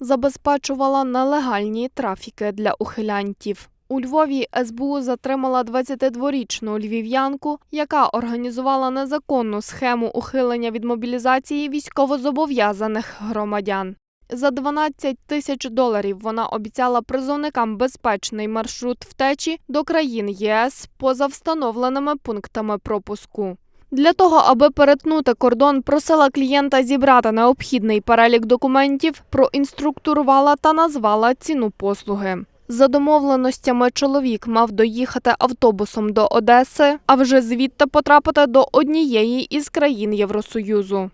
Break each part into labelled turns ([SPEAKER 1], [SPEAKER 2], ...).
[SPEAKER 1] забезпечувала нелегальні трафіки для ухилянтів. У Львові СБУ затримала 22-річну львів'янку, яка організувала незаконну схему ухилення від мобілізації військовозобов'язаних громадян. За 12 тисяч доларів вона обіцяла призовникам безпечний маршрут втечі до країн ЄС поза встановленими пунктами пропуску. Для того, аби перетнути кордон, просила клієнта зібрати необхідний перелік документів, проінструктурувала та назвала ціну послуги. За домовленостями чоловік мав доїхати автобусом до Одеси, а вже звідти потрапити до однієї із країн Євросоюзу.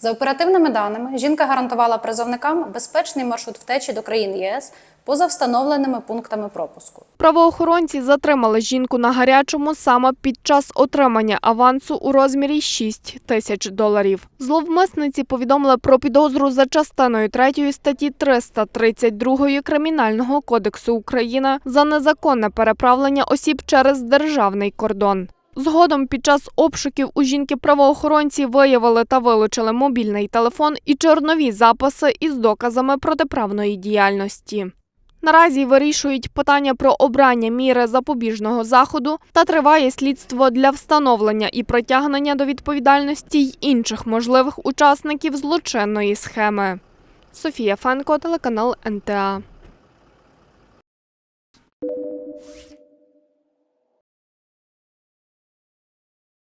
[SPEAKER 2] За оперативними даними, жінка гарантувала призовникам безпечний маршрут втечі до країн ЄС поза встановленими пунктами пропуску.
[SPEAKER 1] Правоохоронці затримали жінку на гарячому саме під час отримання авансу у розмірі 6 тисяч доларів. Зловмисниці повідомили про підозру за частиною 3 статті 332 Кримінального кодексу України за незаконне переправлення осіб через державний кордон. Згодом під час обшуків у жінки правоохоронці виявили та вилучили мобільний телефон і чорнові записи із доказами протиправної діяльності. Наразі вирішують питання про обрання міри запобіжного заходу та триває слідство для встановлення і притягнення до відповідальності й інших можливих учасників злочинної схеми. Софія Фенко, телеканал НТА.